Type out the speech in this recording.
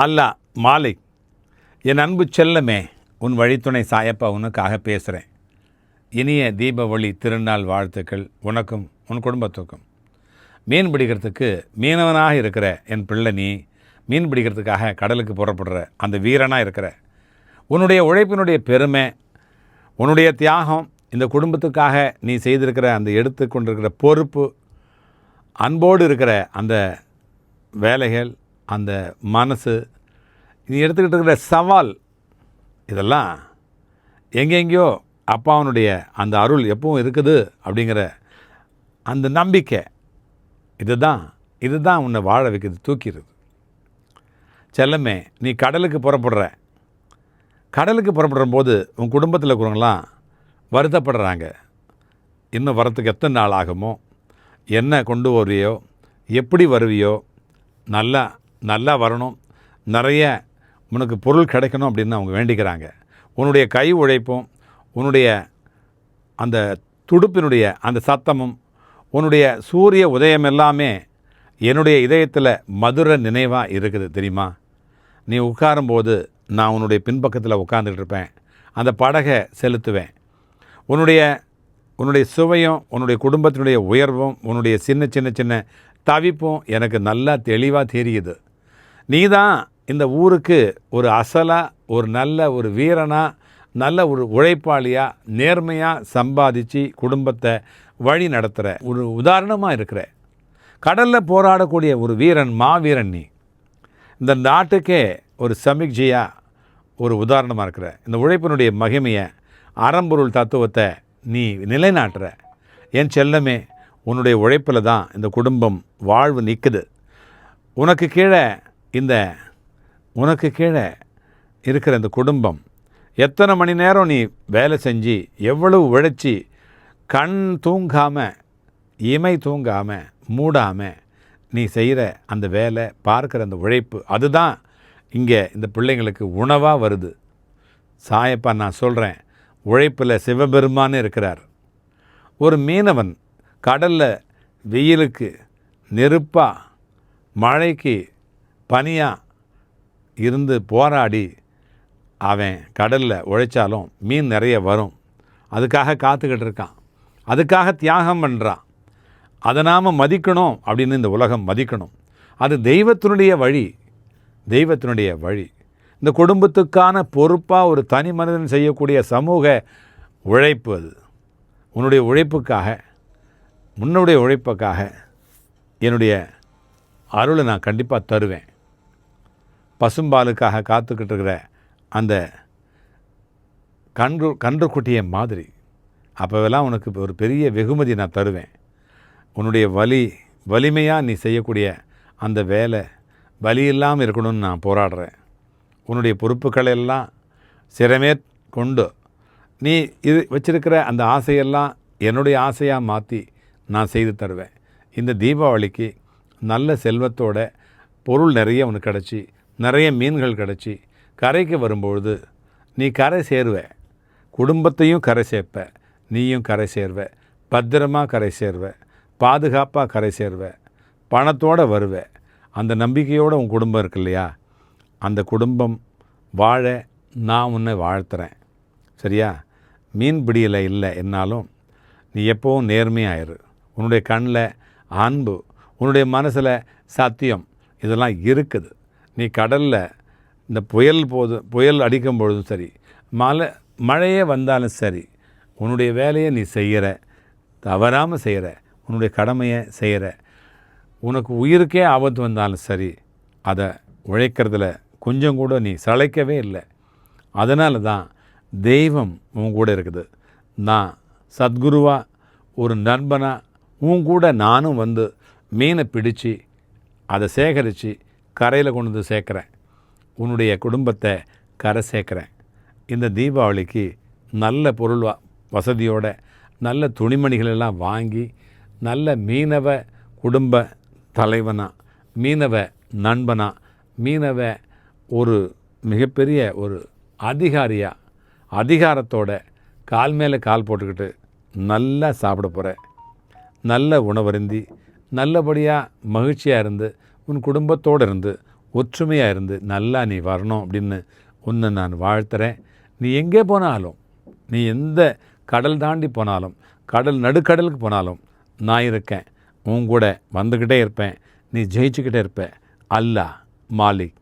அல்லா மாலிக் என் அன்பு செல்லமே உன் வழித்துணை சாயப்பா உனக்காக பேசுகிறேன் இனிய தீபாவளி திருநாள் வாழ்த்துக்கள் உனக்கும் உன் குடும்பத்துக்கும். மீன் பிடிக்கிறதுக்கு மீனவனாக இருக்கிற என் பிள்ளை நீ மீன் பிடிக்கிறதுக்காக கடலுக்கு புறப்படுற அந்த வீரனாக இருக்கிற. உன்னுடைய உழைப்பினுடைய பெருமை உன்னுடைய தியாகம் இந்த குடும்பத்துக்காக நீ செய்திருக்கிற அந்த எடுத்து கொண்டிருக்கிற பொறுப்பு அன்போடு இருக்கிற அந்த வேலைகள் அந்த மனசு. நீ எடுத்துக்கிட்டு இருக்கிற சவால் இதெல்லாம் எங்கெங்கேயோ அப்பாவனுடைய அந்த அருள் எப்பவும் இருக்குது அப்படிங்கிற அந்த நம்பிக்கை இதுதான் இதுதான் உன்னை வாழ வைக்கிறது தூக்கிடுது செல்லமே நீ கடலுக்கு புறப்படுற. கடலுக்கு புறப்படுற போது உன் குடும்பத்தில் இருக்கிறவங்களாம் வருத்தப்படுறாங்க. இன்னும் வரத்துக்கு எத்தனை நாள் ஆகுமோ? என்ன கொண்டு வருவியோ எப்படி வருவியோ? நல்லா நல்லா வரணும். நிறைய உனக்கு பொருள் கிடைக்கணும் அப்படின்னு அவங்க வேண்டிக்கிறாங்க. உன்னுடைய கை உழைப்பும் உன்னுடைய அந்த துடுப்பினுடைய அந்த சத்தமும் உன்னுடைய சூரிய உதயம் எல்லாமே என்னுடைய இதயத்தில் மதுர நினைவாக இருக்குது தெரியுமா? நீ உட்காரும்போது நான் உன்னுடைய பின்பக்கத்தில் உட்காந்துக்கிட்டு இருப்பேன் அந்த படகை செலுத்துவேன். உன்னுடைய உன்னுடைய சுவையும் உன்னுடைய குடும்பத்தினுடைய உயர்வும் உன்னுடைய சின்ன சின்ன சின்ன தவிப்பும் எனக்கு நல்லா தெளிவாக தெரியுது. நீ தான் இந்த ஊருக்கு ஒரு அசலாக ஒரு நல்ல ஒரு வீரனாக நல்ல ஒரு உழைப்பாளியாக நேர்மையாக சம்பாதிச்சு குடும்பத்தை வழி நடத்துகிற ஒரு உதாரணமாக இருக்கிற. கடலில் போராடக்கூடிய ஒரு வீரன் மாவீரன் நீ. இந்த நாட்டுக்கே ஒரு சமிக்ஜியாக ஒரு உதாரணமாக இருக்கிற. இந்த உழைப்பினுடைய மகிமையை அறம்பொருள் தத்துவத்தை நீ நிலைநாட்டுற. என் செல்லமே உன்னுடைய உழைப்பில் தான் இந்த குடும்பம் வாழ்வு நிற்குது உனக்கு கீழே இந்த உனக்கு கீழே இருக்கிற இந்த குடும்பம் எத்தனை மணி நேரம் நீ வேலை செஞ்சு எவ்வளவு உழைச்சி கண் தூங்காமல் இமை தூங்காமல் மூடாமல் நீ செய்கிற அந்த வேலை பார்க்குற அந்த உழைப்பு அதுதான் இங்கே இந்த பிள்ளைங்களுக்கு உணவாக வருது. சாயப்பா நான் சொல்கிறேன் உழைப்பில் சிவபெருமான்னு இருக்கிறார். ஒரு மீனவன் கடலில் வெயிலுக்கு நெருப்பாக மழைக்கு பனியாக இருந்து போராடி அவன் கடலில் உழைச்சாலும் மீன் நிறைய வரும். அதுக்காக காத்துக்கிட்டு இருக்கான். அதுக்காக தியாகம் பண்ணுறான் அதை நாம் மதிக்கணும் அப்படின்னு இந்த உலகம் மதிக்கணும். அது தெய்வத்தினுடைய வழி. தெய்வத்தினுடைய வழி. இந்த குடும்பத்துக்கான பொறுப்பாக ஒரு தனி மனிதன் செய்யக்கூடிய சமூக உழைப்பு அது. உன்னுடைய உழைப்புக்காக உன்னுடைய உழைப்புக்காக என்னுடைய அருளை நான் கண்டிப்பாக தருவேன். பசும்பாலுக்காக காத்துக்கிட்டு இருக்கிற அந்த கன்று கன்றுக்குட்டியை மாதிரி. அப்போவெல்லாம் உனக்கு ஒரு பெரிய வெகுமதி நான் தருவேன். உன்னுடைய வலி வலிமையாக நீ செய்யக்கூடிய அந்த வேலை வலி இல்லாமல் இருக்கணும்னு நான் போராடுறேன். உன்னுடைய பொறுப்புகளை எல்லாம் சிறமே கொண்டு நீ இது வச்சிருக்கிற அந்த ஆசையெல்லாம் என்னுடைய ஆசையாக மாற்றி நான் செய்து தருவேன். இந்த தீபாவளிக்கு நல்ல செல்வத்தோட பொருள் நிறைய உனக்கு கிடச்சி நிறைய மீன்கள் கிடச்சி கரைக்கு வரும்பொழுது நீ கரை சேருவ. குடும்பத்தையும் கரை சேர்ப்ப நீயும் கரை சேர்வ. பத்திரமா கரை சேர்வ. பாதுகாப்பாக கரை சேர்வ. பணத்தோடு வருவ. அந்த நம்பிக்கையோடு உன் குடும்பம் இருக்கு இல்லையா? அந்த குடும்பம் வாழ நான் உன்னை வாழ்த்துறேன். சரியா? மீன் பிடியில் இல்லை என்னாலும் நீ எப்போவும் நேர்மையாயிரு உன்னுடைய கண்ணில் அன்பு உன்னுடைய மனசில் சத்தியம் இதெல்லாம் இருக்குது. நீ கடலில் இந்த புயல் போது புயல் அடிக்கும் பொழுதும் சரி மழை மழையே வந்தாலும் சரி உன்னுடைய வேலையை நீ செய்கிற தவறாமல் செய்கிற உன்னுடைய கடமையை செய்கிற உனக்கு உயிருக்கே ஆபத்து வந்தாலும் சரி அதை உழைக்கிறதுல கொஞ்சம் கூட நீ சளைக்கவே இல்லை. அதனால தான் தெய்வம் உன் கூட இருக்குது. நான் சத்குருவாக ஒரு நண்பனாக உன் கூட நானும் வந்து மீனை பிடிச்சு அதை சேகரித்து கரையில் கொண்டு வந்து சேர்க்குறேன். உன்னுடைய குடும்பத்தை கரை சேர்க்குறேன். இந்த தீபாவளிக்கு நல்ல பொருள் வசதியோடு வசதியோட நல்ல துணிமணிகள் எல்லாம் வாங்கி நல்ல மீனவ குடும்ப தலைவனாக மீனவ நண்பனாக மீனவ ஒரு மிகப்பெரிய ஒரு அதிகாரியாக அதிகாரத்தோட கால் மேலே கால் போட்டுக்கிட்டு நல்லா சாப்பிட போகிற நல்ல உணவருந்தி நல்லபடியாக மகிழ்ச்சியாக இருந்து உன் குடும்பத்தோடு இருந்து ஒற்றுமையாக இருந்து நல்லா நீ வரணும் அப்படின்னு உன்னை நான் வாழ்த்துறேன். நீ எங்கே போனாலும் நீ எந்த கடல் தாண்டி போனாலும் கடல் நடுக்கடலுக்கு போனாலும் நான் இருக்கேன். உன் கூட வந்துக்கிட்டே இருப்பேன். நீ ஜெயிச்சுக்கிட்டே இருப்ப. அல்லா மாலிக்.